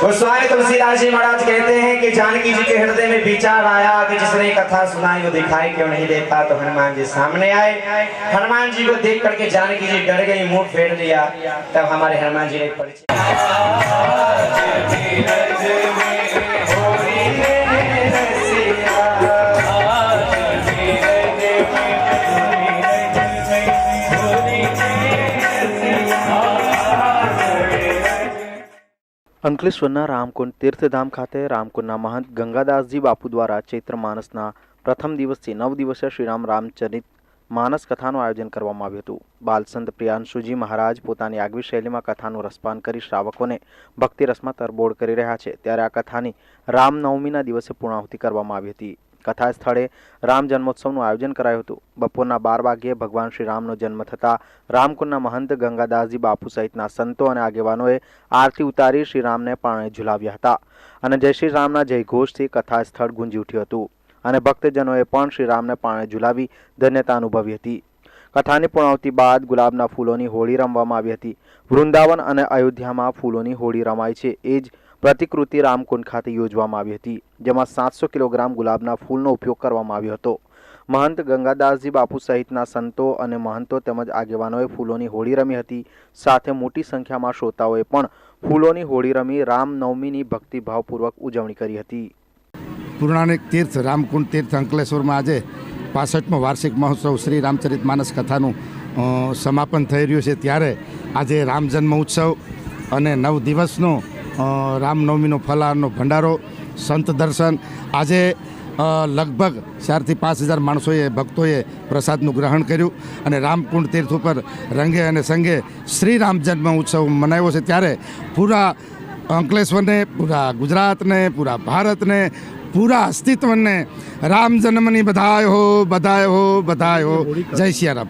गोस्वामी तुलसीदास जी महाराज कहते हैं कि जानकी जी के हृदय में विचार आया कि जिसने कथा सुनाई वो दिखाई क्यों नहीं देता तो हनुमान जी सामने आए। हनुमान जी को देख करके जानकी जी डर गई, मुँह फेर लिया। तब हमारे हनुमान जी ने परिचय અંકલેશ્વરના રામકુંડ તીર્થધામ ખાતે રામકુંડના મહંત ગંગાદાસજી બાપુ દ્વારા ચૈત્ર માનસના પ્રથમ દિવસથી નવ દિવસે શ્રીરામ રામચરિત માનસ કથાનું આયોજન કરવામાં આવ્યું હતું. બાલસંત પ્રિયાંશુજી મહારાજ પોતાની આગવી શૈલીમાં કથાનું રસપાન કરી શ્રાવકોને ભક્તિ રસમાં તરબોળ કરી રહ્યા છે. ત્યારે આ કથાની રામનવમીના દિવસે પૂર્ણાહુતિ કરવામાં આવી હતી. કથા સ્થળે રામ જન્મોત્સવનું આયોજન કરાયું હતું. બપોરના બાર વાગ્યે ભગવાન શ્રી રામનો જન્મ થતાં રામકુંડના મહંત ગંગાદાસજી બાપુ સહિતના સંતો અને આગેવાનોએ આરતી ઉતારી શ્રી રામને પાણે ઝુલાવ્યા હતા અને જય શ્રી રામના જયઘોષથી કથા સ્થળ ગુંજી ઉઠ્યું હતું અને ભક્તજનોએ પણ શ્રી રામને પાણે ઝુલાવી ધન્યતા અનુભવી હતી. કથાની પૂર્ણાવતી બાદ ગુલાબના ફૂલોની હોળી રમવામાં આવી હતી. વૃંદાવન અને અયોધ્યામાં ફૂલોની હોળી રમાય છે. એ જ પ્રતિકૃતિ રામકુંડ ખાતે યોજવામાં આવી હતી, જેમાં સાતસો કિલોગ્રામ ગુલાબના ફૂલનો ઉપયોગ કરવામાં આવ્યો હતો. મહંત ગંગાદાસજી બાપુ સહિતના સંતો અને મહંતો તેમજ આગેવાનોએ ફૂલોની હોળી રમી હતી. સાથે મોટી સંખ્યામાં શ્રોતાઓએ પણ ફૂલોની હોળી રમી રામનવમીની ભક્તિભાવપૂર્વક ઉજવણી કરી હતી. પૂર્ણાનિક તીર્થ, રામકુંડ તીર્થ અંકલેશ્વરમાં આજે પાસઠમો વાર્ષિક મહોત્સવ શ્રી રામચરિત માનસ કથાનું સમાપન થઈ રહ્યું છે. ત્યારે આજે રામ જન્મ ઉત્સવ અને નવ દિવસનો રામનવમીનો ફલાહારનો ભંડારો, સંત દર્શન. આજે લગભગ ચારથી પાંચ હજાર માણસોએ, ભક્તોએ પ્રસાદનું ગ્રહણ કર્યું અને રામકુંડ તીર્થ ઉપર રંગે અને સંગે શ્રી રામ જન્મ ઉત્સવ મનાવ્યો છે. ત્યારે પૂરા અંકલેશ્વરને, પૂરા ગુજરાતને, પૂરા ભારતને, પૂરા અસ્તિત્વને રામ જન્મની બધાય હો બધાય હો બધાય હો. જય સિયા રામ